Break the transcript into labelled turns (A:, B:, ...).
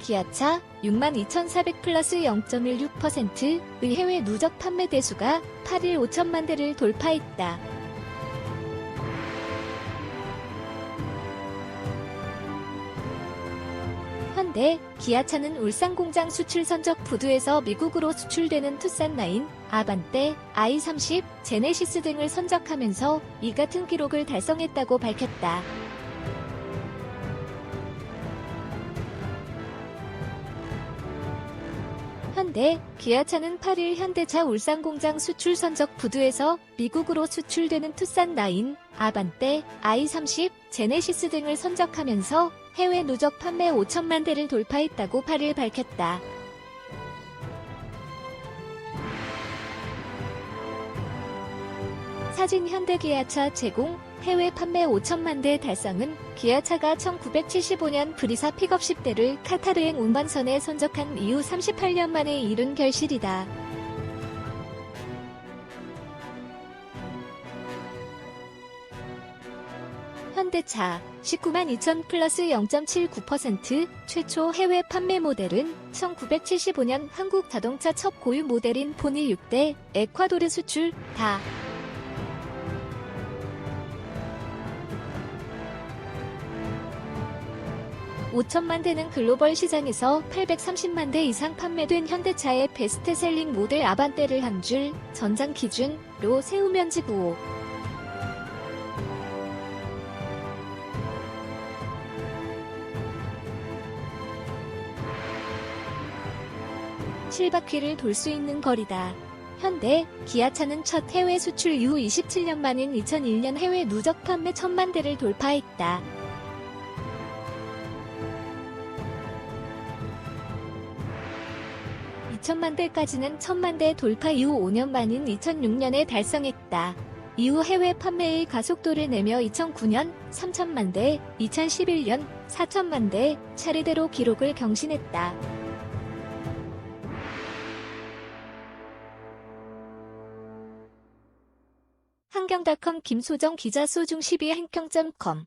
A: 기아차 62,400 플러스 0.16%의 해외 누적 판매 대수가 8일 5천만 대를 돌파했다. 현대, 기아차는 울산 공장 수출 선적 부두에서 미국으로 수출되는 투싼9, 아반떼, i30, 제네시스 등을 선적하면서 이 같은 기록을 달성했다고 밝혔다. 현대, 기아차는 8일 현대차 울산공장 수출 선적 부두에서 미국으로 수출되는 투싼 9, 아반떼, i30, 제네시스 등을 선적하면서 해외 누적 판매 5천만 대를 돌파했다고 8일 밝혔다. 사진 현대 기아차 제공 해외 판매 5천만 대 달성은 기아차가 1975년 브리사 픽업 10대를 카타르행 운반선에 선적한 이후 38년 만에 이룬 결실이다. 현대차 19만 2천 플러스 0.79% 최초 해외 판매 모델은 1975년 한국 자동차 첫 고유 모델인 포니 6대 에콰도르 수출 다. (5천만) 대는 글로벌 시장에서 (830만 대) 이상 판매된 현대차의 베스트셀링 모델 아반떼를 한 줄 전장 기준로 세우면 지구 실바퀴를 돌 수 있는 거리다. 현대, 기아차는 첫 해외 수출 이후 27년 만인 2001년 해외 누적 판매 천만 대를 돌파했다. (2천만) 대까지는 천만 대 돌파 이후 5년 만인 2006년에 달성했다. 이후 해외 판매의 가속도를 내며 2009년 3천만 대, 2011년 4천만 대 차례대로 기록을 경신했다. 한경닷컴 김소정 기자 소중 12 한경점컴